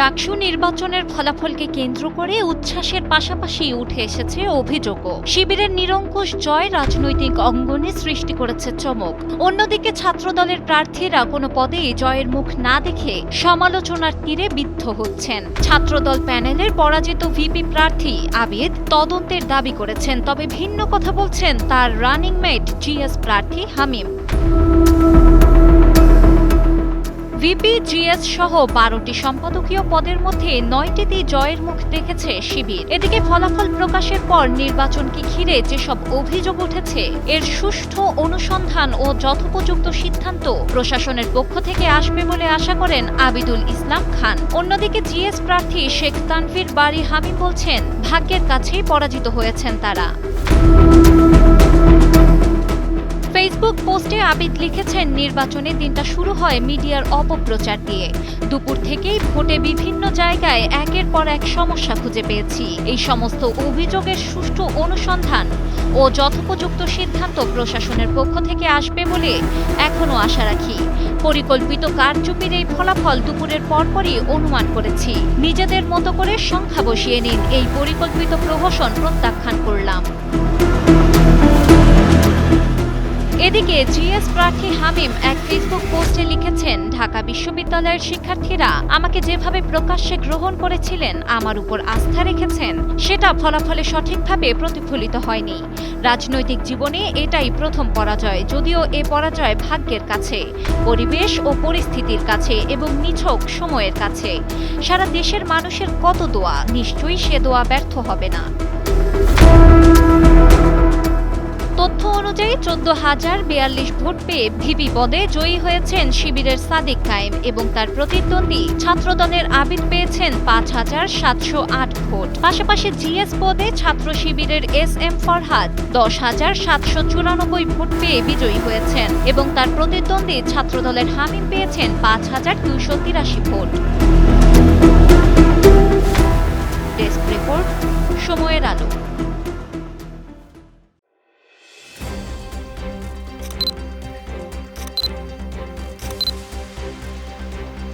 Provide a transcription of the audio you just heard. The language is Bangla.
ডাকসু নির্বাচনের ফলাফলকে কেন্দ্র করে উচ্ছ্বাসের পাশাপাশি উঠে এসেছে অভিযোগও। শিবিরের নিরঙ্কুশ জয় রাজনৈতিক অঙ্গনে সৃষ্টি করেছে চমক। অন্যদিকে ছাত্রদলের প্রার্থীরা কোনো পদেই জয়ের মুখ না দেখে সমালোচনার তীরে বিদ্ধ হচ্ছেন। ছাত্রদল প্যানেলের পরাজিত ভিপি প্রার্থী আবিদ তদন্তের দাবি করেছেন, তবে ভিন্ন কথা বলছেন তার রানিং মেট জিএস প্রার্থী হামিম। ভিপি জিএস সহ বারোটি সম্পাদকীয় পদের মধ্যে নয়টিতে জয়ের মুখ দেখেছে শিবির। এদিকে ফলাফল প্রকাশের পর নির্বাচনকে ঘিরে যেসব অভিযোগ উঠেছে, এর সুষ্ঠু অনুসন্ধান ও যথোপযুক্ত সিদ্ধান্ত প্রশাসনের পক্ষ থেকে আসবে বলে আশা করেন আবিদুল ইসলাম খান। অন্যদিকে জিএস প্রার্থী শেখ তানভীর বাড়ি হামিম বলছেন, ভাগ্যের কাছেই পরাজিত হয়েছেন তারা। ফেসবুক পোস্টে আবিদ লিখেছেন নির্বাচনের দিনটা শুরু হয় মিডিয়ার অপপ্রচার দিয়ে। দুপুর থেকেই ভোটে বিভিন্ন জায়গায় একের পর এক সমস্যা খুঁজে পেয়েছি। এই সমস্ত অভিযোগের সুষ্ঠু অনুসন্ধান ও যথোপযুক্ত সিদ্ধান্ত প্রশাসনের পক্ষ থেকে আসবে বলে এখনও আশা রাখি। পরিকল্পিত কারচুপির এই ফলাফল দুপুরের পরপরই অনুমান করেছি। নিজেদের মতো করে সংখ্যা বসিয়ে নিন। এই পরিকল্পিত প্রহসন প্রত্যাখ্যান করলাম। এদিকে জিএস প্রার্থী হামিম এক ফেসবুক পোস্টে লিখেছেন, ঢাকা বিশ্ববিদ্যালয়ের শিক্ষার্থীরা আমাকে যেভাবে প্রকাশ্যে গ্রহণ করেছিলেন, আমার উপর আস্থা রেখেছেন, সেটা ফলাফলে সঠিকভাবে প্রতিফলিত হয়নি। রাজনৈতিক জীবনে এটাই প্রথম পরাজয়, যদিও এ পরাজয় ভাগ্যের কাছে, পরিবেশ ও পরিস্থিতির কাছে এবং নিছক সময়ের কাছে। সারা দেশের মানুষের কত দোয়া, নিশ্চয়ই সে দোয়া ব্যর্থ হবে না। চোদ্দ হাজার বিয়াল্লিশ ভোট পেয়ে ভিপি পদে জয়ী হয়েছেন শিবিরের সাদিক কায়েম এবং তার প্রতিদ্বন্দ্বী ছাত্রদলের আবিদ পেয়েছেন পাঁচ হাজার সাতশো আট ভোট। পাশাপাশি জিএস পদে ছাত্র শিবিরের এস এম ফরহাদ দশ হাজার সাতশো চুরানব্বই ভোট পেয়ে বিজয়ী হয়েছেন এবং তার প্রতিদ্বন্দ্বী ছাত্রদলের হামিম পেয়েছেন পাঁচ হাজার দুইশো তিরাশি ভোট। ডেস্ক রিপোর্ট, সময়ের আলো।